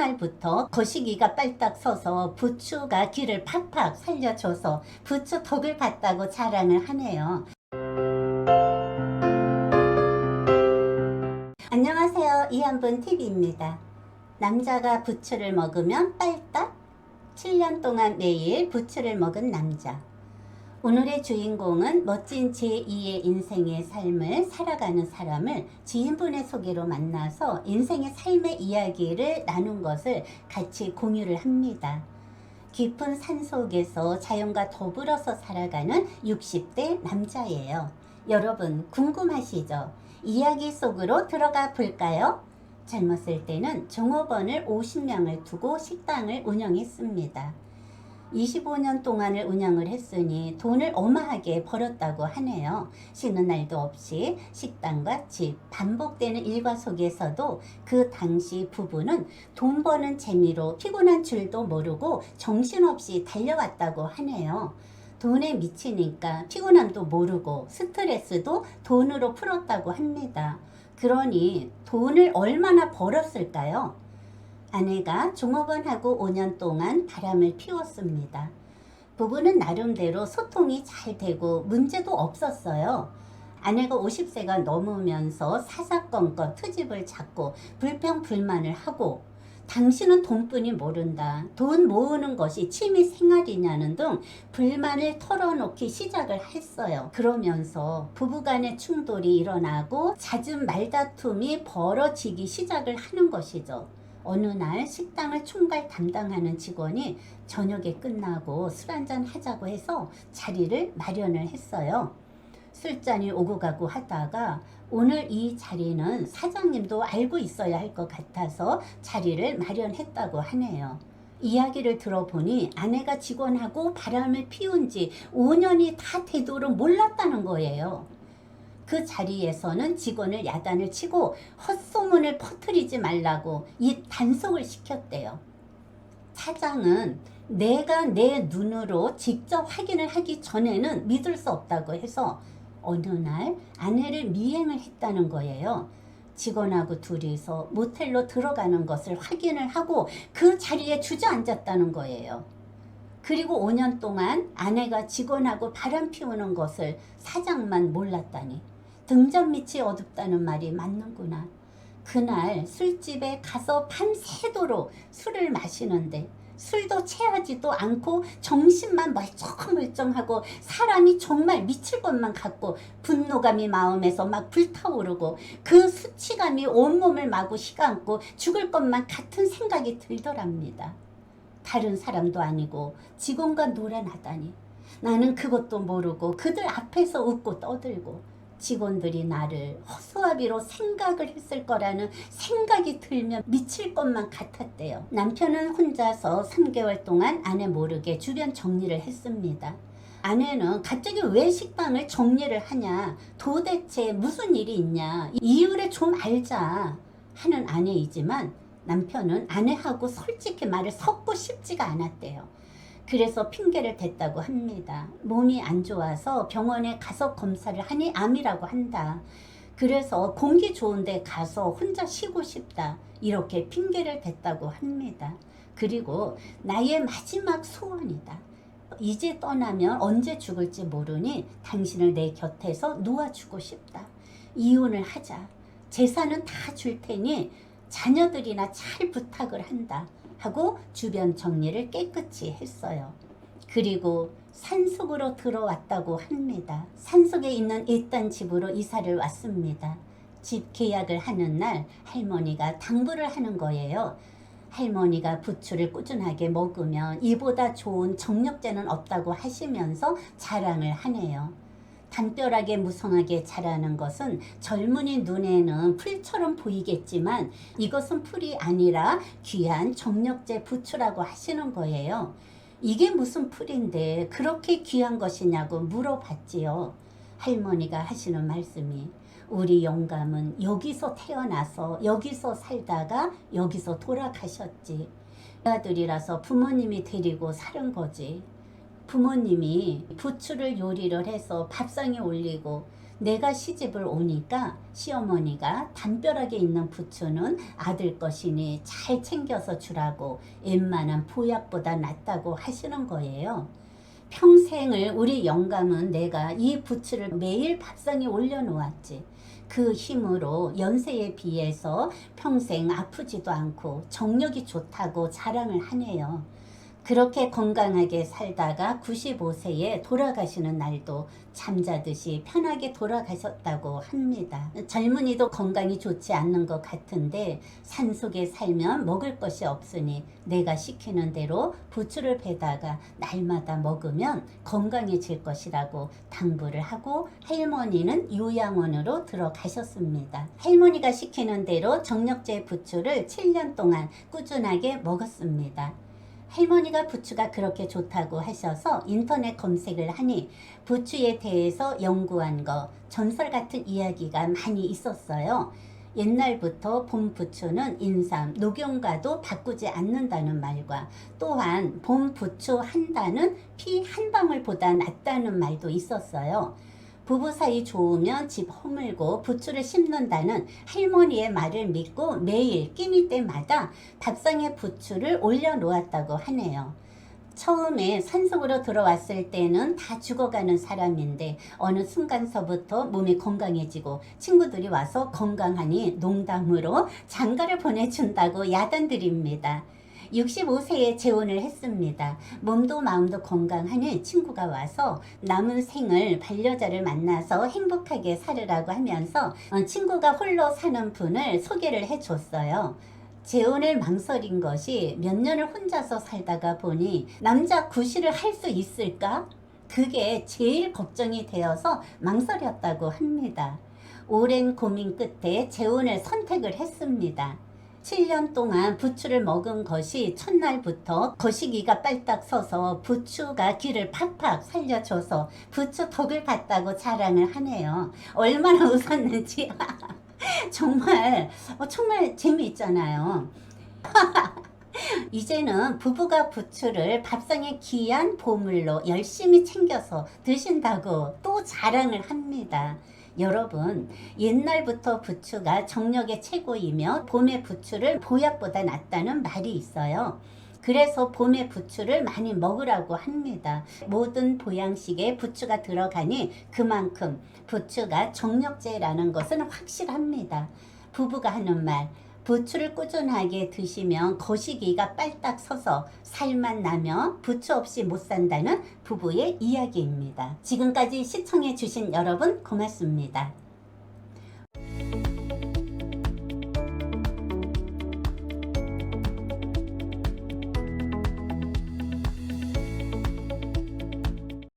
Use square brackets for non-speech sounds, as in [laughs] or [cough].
그날부터 거시기가 빨딱 서서 부추가 길을 팍팍 살려줘서 부추 덕을 봤다고 자랑을 하네요. 안녕하세요. 이한분 TV입니다. 남자가 부추를 먹으면 빨딱 7년 동안 매일 부추를 먹은 남자. 오늘의 주인공은 멋진 제2의 인생의 삶을 살아가는 사람을 지인분의 소개로 만나서 인생의 삶의 이야기를 나눈 것을 같이 공유를 합니다. 깊은 산 속에서 자연과 더불어서 살아가는 60대 남자예요. 여러분 궁금하시죠? 이야기 속으로 들어가 볼까요? 젊었을 때는 종업원을 50명을 두고 식당을 운영했습니다. 25년 동안을 운영을 했으니 돈을 어마하게 벌었다고 하네요. 쉬는 날도 없이 식당과 집, 반복되는 일과 속에서도 그 당시 부부는 돈 버는 재미로 피곤한 줄도 모르고 정신없이 달려왔다고 하네요. 돈에 미치니까 피곤함도 모르고 스트레스도 돈으로 풀었다고 합니다. 그러니 돈을 얼마나 벌었을까요? 아내가 종업원하고 5년 동안 바람을 피웠습니다. 부부는 나름대로 소통이 잘 되고 문제도 없었어요. 아내가 50세가 넘으면서 사사건건 트집을 잡고 불평불만을 하고 당신은 돈뿐이 모른다. 돈 모으는 것이 취미 생활이냐는 등 불만을 털어놓기 시작을 했어요. 그러면서 부부간의 충돌이 일어나고 잦은 말다툼이 벌어지기 시작을 하는 것이죠. 어느 날 식당을 총괄 담당하는 직원이 저녁에 끝나고 술 한잔 하자고 해서 자리를 마련을 했어요. 술잔이 오고 가고 하다가 오늘 이 자리는 사장님도 알고 있어야 할 것 같아서 자리를 마련했다고 하네요. 이야기를 들어보니 아내가 직원하고 바람을 피운 지 5년이 다 되도록 몰랐다는 거예요. 그 자리에서는 직원을 야단을 치고 헛소문을 퍼뜨리지 말라고 이 단속을 시켰대요. 사장은 내가 내 눈으로 직접 확인을 하기 전에는 믿을 수 없다고 해서 어느 날 아내를 미행을 했다는 거예요. 직원하고 둘이서 모텔로 들어가는 것을 확인을 하고 그 자리에 주저앉았다는 거예요. 그리고 5년 동안 아내가 직원하고 바람 피우는 것을 사장만 몰랐다니 등잔 밑이 어둡다는 말이 맞는구나. 그날 술집에 가서 밤새도록 술을 마시는데 술도 취하지도 않고 정신만 멀쩡멀쩡하고 사람이 정말 미칠 것만 같고 분노감이 마음에서 막 불타오르고 그 수치감이 온몸을 마구 휘감고 죽을 것만 같은 생각이 들더랍니다. 다른 사람도 아니고 직원과 놀아나다니 나는 그것도 모르고 그들 앞에서 웃고 떠들고 직원들이 나를 허수아비로 생각을 했을 거라는 생각이 들면 미칠 것만 같았대요. 남편은 혼자서 3개월 동안 아내 모르게 주변 정리를 했습니다. 아내는 갑자기 왜 식당을 정리를 하냐, 도대체 무슨 일이 있냐, 이유를 좀 알자 하는 아내이지만 남편은 아내하고 솔직히 말을 섞고 싶지가 않았대요. 그래서 핑계를 댔다고 합니다. 몸이 안 좋아서 병원에 가서 검사를 하니 암이라고 한다. 그래서 공기 좋은데 가서 혼자 쉬고 싶다. 이렇게 핑계를 댔다고 합니다. 그리고 나의 마지막 소원이다. 이제 떠나면 언제 죽을지 모르니 당신을 내 곁에서 놓아주고 싶다. 이혼을 하자. 재산은 다 줄 테니 자녀들이나 잘 부탁을 한다. 하고 주변 정리를 깨끗이 했어요. 그리고 산속으로 들어왔다고 합니다. 산속에 있는 일단 집으로 이사를 왔습니다. 집 계약을 하는 날 할머니가 당부를 하는 거예요. 할머니가 부추를 꾸준하게 먹으면 이보다 좋은 정력제는 없다고 하시면서 자랑을 하네요. 담벼락에 무성하게 자라는 것은 젊은이 눈에는 풀처럼 보이겠지만 이것은 풀이 아니라 귀한 정력제 부추라고 하시는 거예요. 이게 무슨 풀인데 그렇게 귀한 것이냐고 물어봤지요. 할머니가 하시는 말씀이 우리 영감은 여기서 태어나서 여기서 살다가 여기서 돌아가셨지. 아들이라서 부모님이 데리고 사는 거지. 부모님이 부추를 요리를 해서 밥상에 올리고 내가 시집을 오니까 시어머니가 담벼락에 있는 부추는 아들 것이니 잘 챙겨서 주라고 웬만한 보약보다 낫다고 하시는 거예요. 평생을 우리 영감은 내가 이 부추를 매일 밥상에 올려놓았지. 그 힘으로 연세에 비해서 평생 아프지도 않고 정력이 좋다고 자랑을 하네요. 그렇게 건강하게 살다가 95세에 돌아가시는 날도 잠자듯이 편하게 돌아가셨다고 합니다. 젊은이도 건강이 좋지 않는 것 같은데 산속에 살면 먹을 것이 없으니 내가 시키는 대로 부추를 베다가 날마다 먹으면 건강해질 것이라고 당부를 하고 할머니는 요양원으로 들어가셨습니다. 할머니가 시키는 대로 정력제 부추를 7년 동안 꾸준하게 먹었습니다. 할머니가 부추가 그렇게 좋다고 하셔서 인터넷 검색을 하니 부추에 대해서 연구한 거, 전설 같은 이야기가 많이 있었어요. 옛날부터 봄 부추는 인삼, 녹용과도 바꾸지 않는다는 말과 또한 봄 부추 한 단은 피한 방울보다 낫다는 말도 있었어요. 부부 사이 좋으면 집 허물고 부추를 심는다는 할머니의 말을 믿고 매일 끼니 때마다 밥상에 부추를 올려놓았다고 하네요. 처음에 산속으로 들어왔을 때는 다 죽어가는 사람인데 어느 순간서부터 몸이 건강해지고 친구들이 와서 건강하니 농담으로 장가를 보내준다고 야단드립니다. 65세에 재혼을 했습니다. 몸도 마음도 건강하니 친구가 와서 남은 생을 반려자를 만나서 행복하게 살으라고 하면서 어, 친구가 홀로 사는 분을 소개를 해줬어요. 재혼을 망설인 것이 몇 년을 혼자서 살다가 보니 남자 구실을 할 수 있을까? 그게 제일 걱정이 되어서 망설였다고 합니다. 오랜 고민 끝에 재혼을 선택을 했습니다. 7년 동안 부추를 먹은 것이 첫날부터 거시기가 빨딱 서서 부추가 기를 팍팍 살려줘서 부추 덕을 봤다고 자랑을 하네요. 얼마나 [laughs] 웃었는지 [laughs] 정말 어, 정말 재미있잖아요. [laughs] 이제는 부부가 부추를 밥상에 귀한 보물로 열심히 챙겨서 드신다고 또 자랑을 합니다. 여러분, 옛날부터 부추가 정력의 최고이며 봄의 부추를 보약보다 낫다는 말이 있어요. 그래서 봄에 부추를 많이 먹으라고 합니다. 모든 보양식에 부추가 들어가니 그만큼 부추가 정력제라는 것은 확실합니다. 부부가 하는 말, 부추를 꾸준하게 드시면 거시기가 빨딱 서서 살만 나며 부추 없이 못 산다는 부부의 이야기입니다. 지금까지 시청해 주신 여러분 고맙습니다.